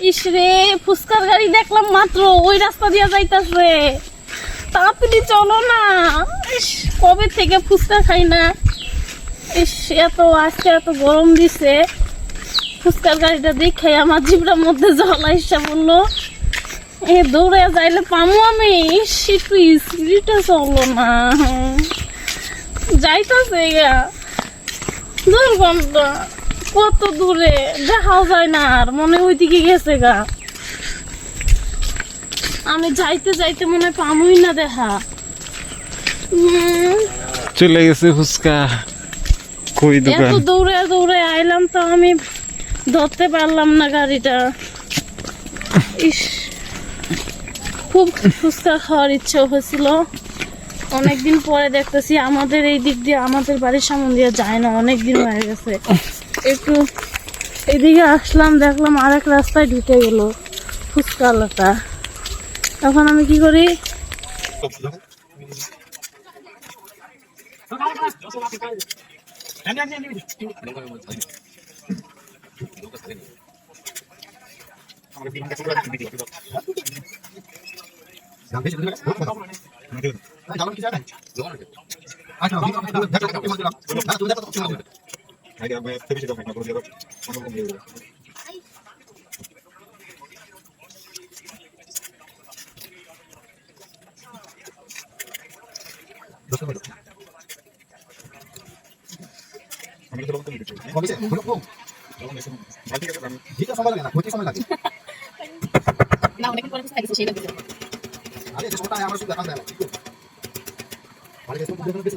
ইস রে, ফুচকার গাড়ি দেখলাম মাত্র, ওই রাস্তা দিয়ে যাইতাছে তাড়াতাড়ি চলো না। কবে থেকে ফুচকা খাই না? ইস, এত আজকে এত গরম দিছে। ফুচকার গাড়িটা দেখে আমার জিবটার মধ্যে জল আইসা বলল এ দৌড়ে যাইলে পামু আমি। একটু স্পিডে চলো না। যাইতাছে গা। দূর গন্ধ কত দূরে? দেখাও যায় না আর মনে ওইদিকে গেছে গা। আমি যাইতে যাইতে মনে পামুই না দেখা। চলে গেছে ফুচকা। কই এত দৌড়ে দৌড়ে আইলাম তো আমি ধরতে পারলাম না গাড়িটা। ইস খুব ফুচকা খাওয়ার ইচ্ছে হয়েছিল। অনেকদিন পরে দেখতেছি আমাদের এই দিক দিয়ে আমাদের বাড়ির সামনে দিয়ে যায় না অনেকদিন হয়ে গেছে। একটু এদিকে আসলাম দেখলাম আরেক রাস্তায় ঢুকে গেল ফুচকালাটা তখন আমি কি করি? লাগে না হইতে সময় লাগে না অনেকদিন পরে সেই লাগছে আরে যে সময়টা আমার শুধু দেখা যায় না মানে যে সময়টা বেশি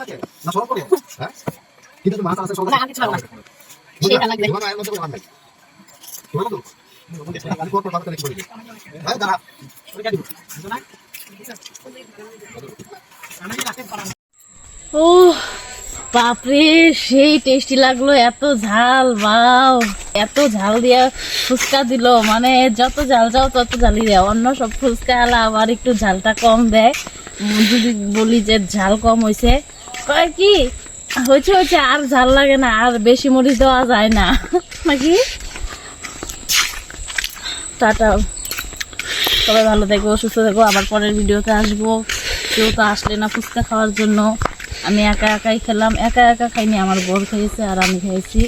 লাগে? না সরব করে? হ্যাঁ? কিন্তু মাছ আছে সব না আমি কিছু পারব না। সেটা লাগবে তোমার আয়ের মধ্যে আমার নাই তোমার তো আমি কত ভালো করে বলি। হ্যাঁ দাঁড়া। ও বাপরে সেই টেস্টি লাগল এত ঝাল বাও এত ঝাল দিয়া ফুচকা দিল মানে যত ঝাল যাও তত ঝালই দেয়। অন্য সব ফুচকা আলা আবার একটু ঝালটা কম দেয়। যদি বলি যে ঝাল কম হয়েছে কয় কি? হয়েছে হয়েছে আর ঝাল লাগে না, আর বেশি মরিচ দেওয়া যায় না। নাকি? টাটা। সবাই ভালো থেকো, সুস্থ থেকো, আবার পরের ভিডিওতে আসব। কেউ তো আসলে না ফুচকা খাওয়ার জন্য। আমি একা একাই খেলাম, একা একা খাইনি, আমার বোর খেয়েছে আর আমি খেয়েছি